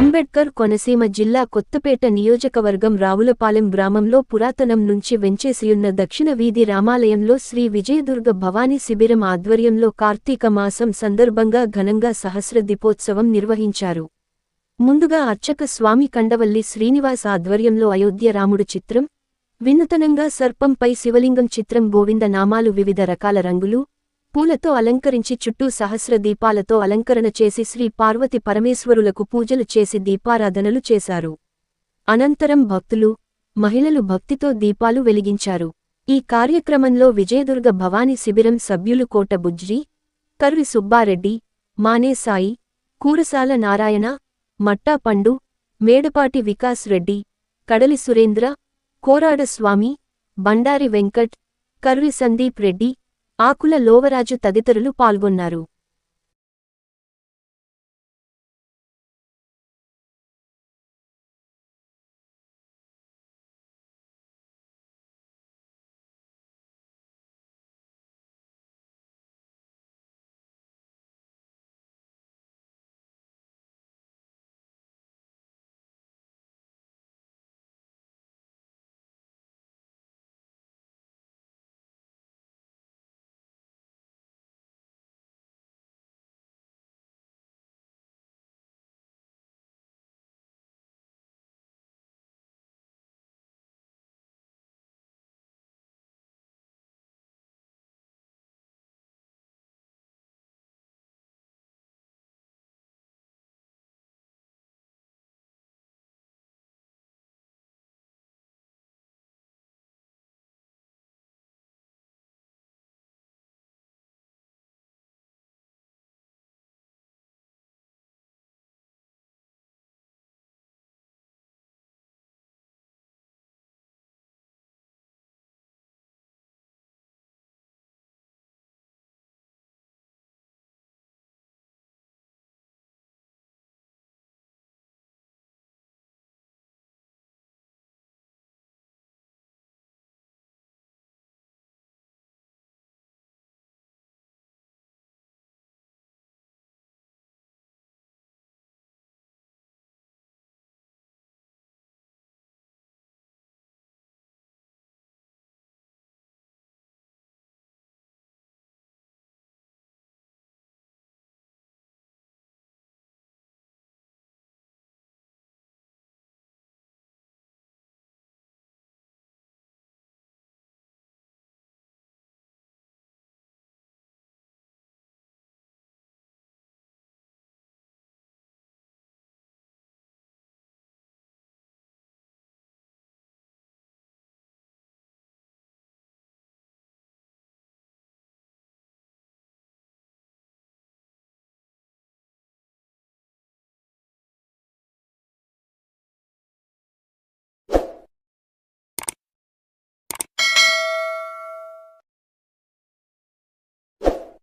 అంబేడ్కర్ కొనసీమ జిల్లా కొత్తపేట నియోజకవర్గం రావులపాలెం గ్రామంలో పురాతనం నుంచి వెంచేసియున్న దక్షిణ వీధి రామాలయంలో శ్రీ విజయదుర్గ భవానీ శిబిరం ఆధ్వర్యంలో కార్తీక మాసం సందర్భంగా ఘనంగా సహస్ర దీపోత్సవం నిర్వహించారు. ముందుగా అర్చక స్వామి కండవల్లి శ్రీనివాస్ ఆధ్వర్యంలో అయోధ్య రాముడు చిత్రం వినూతనంగా సర్పంపై శివలింగం చిత్రం గోవింద నామాలు వివిధ రకాల రంగులు పూలతో అలంకరించి చుట్టూ సహస్ర దీపాలతో అలంకరణ చేసి శ్రీ పార్వతి పరమేశ్వరులకు పూజలు చేసి దీపారాధనలు చేశారు. అనంతరం భక్తులు మహిళలు భక్తితో దీపాలు వెలిగించారు. ఈ కార్యక్రమంలో విజయదుర్గ భవానీ శిబిరం సభ్యులు కోట బుజ్రి కర్రి సుబ్బారెడ్డి మానేసాయి కూరసాల నారాయణ మట్టాపండు మేడపాటి వికాస్ రెడ్డి కడలి సురేంద్ర కోరాడ స్వామి బండారి వెంకట్ కర్రి సందీప్ రెడ్డి ఆకుల లోవరాజు తదితరులు పాల్గొన్నారు.